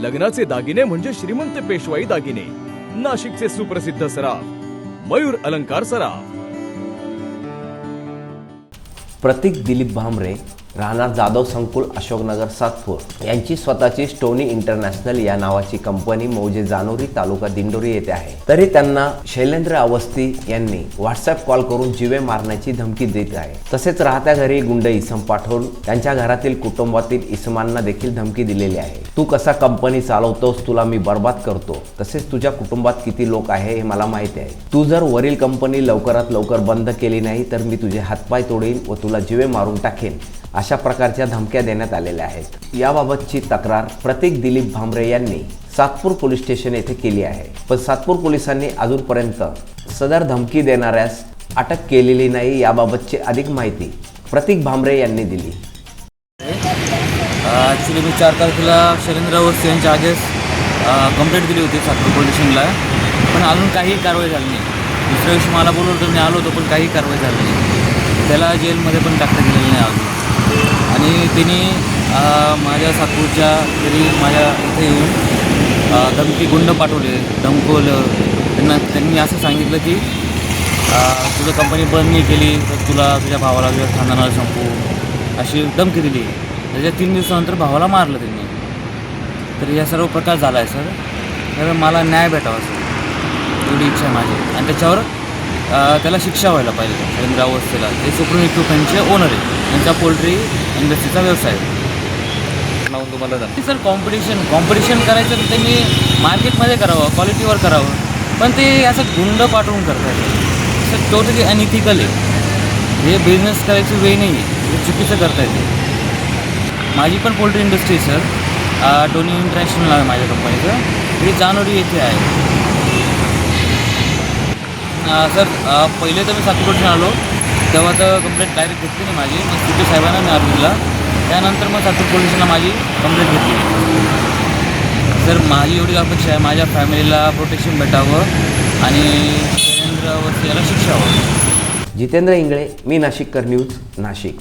लग्नाचे दागिने म्हणजे श्रीमंत पेशवाई दागिने. नाशिकचे सुप्रसिद्ध सराफ मयूर अलंकार सराफ. प्रतीक दिलीप भांबरे राहणार जाधव संकुल अशोकनगर सातपूर. यांची स्वतःची स्टोनी इंटरनॅशनल या नावाची कंपनी मौजे जानोरी तालुका दिंडोरी येथे आहे. तरी त्यांना शैलेंद्र अवस्थी यांनी व्हॉट्सअप कॉल करून जिवे मारण्याची धमकी देत आहे. तसेच राहत्या घरी गुंड इसम पाठवून त्यांच्या घरातील कुटुंबातील इसमांना देखील धमकी दिलेली आहे. तू कसा कंपनी चालवतोस तुला मी बर्बाद करतो. तसेच तुझ्या कुटुंबात किती लोक आहे हे मला माहिती आहे. तू जर वरील कंपनी लवकरात लवकर बंद केली नाही तर मी तुझे हातपाय तोडेन व तुला जिवे मारून टाकेन. अशा प्रकारच्या धमक्या देण्यात आलेल्या आहेत. याबाबतची तक्रार प्रतीक दिलीप भांबरे यांनी सातपूर पोलीस स्टेशन येथे केली आहे. पण सातपूर पोलिसांनी अजूनपर्यंत सदर धमकी देणाऱ्यास अटक केलेली नाही याबाबतची अधिक माहिती प्रतीक भांबरे यांनी दिली. ॲक्च्युली मी चार तारखेला शैलेंद्र अवस्थी यांच्या आगेस कंप्लेंट दिली होती सातपूर पोलीस स्टेशनला. पण अजून काही कारवाई झाली नाही. दुसऱ्या दिवशी मला बोलवलं होतं मी आलो होतो पण काही कारवाई झाली नाही. त्याला जेलमध्ये पण टाकता गेलेलं नाही अजून. आणि तिने माझ्या सातपूरच्या घरी माझ्या इथे येऊन धमकी गुंड पाठवले धमकवलं. त्यांना त्यांनी असं सांगितलं की तुझं कंपनी बंद नाही केली तर तुला तुझ्या भावाला तुझ्या खानदानाला संपू अशी धमकी दिली. त्याच्या तीन दिवसानंतर भावाला मारलं त्यांनी. तर या सर्व प्रकार झाला आहे सर. तर मला न्याय भेटावा सर. एवढी इच्छा आहे माझी. आणि त्याच्यावर त्याला शिक्षा व्हायला पाहिजे. रवींद्र अवस्थेला ते सुप्रीम इक्विपमेंटचे ओनर आहे. त्यांचा पोल्ट्री इंडस्ट्रीचा व्यवसाय आहे तुम्हाला जाते सर कॉम्पिटिशन कॉम्पिटिशन करायचं तर त्यांनी मार्केटमध्ये करावं क्वालिटीवर करावं. पण ते असं गुंड पाठवून करतात. सर टोटली अनइथिकल आहे. हे बिझनेस करायची वेळ नाही आहे. हे चुकीचं करता येते माझी पण पोल्ट्री इंडस्ट्री आहे सर टोनी इंटरनॅशनल आहे माझ्या कंपनीचं हे जानोरी येथे आहे. सर पहिले तर मी सातपूरच्या आलो. तेव्हा तर कंप्लेंट डायरेक्ट घेतली नाही माझी. मग सिटी साहेबांना मी अर्जूला त्यानंतर मग सातूर पोलिसांना माझी कंप्लेंट घेतली सर माझी एवढी अपेक्षा आहे. माझ्या फॅमिलीला प्रोटेक्शन भेटावं आणि शैलेंद्र अवस्थी याला शिक्षा हवं जितेंद्र इंगळे मी नाशिककर न्यूज नाशिक.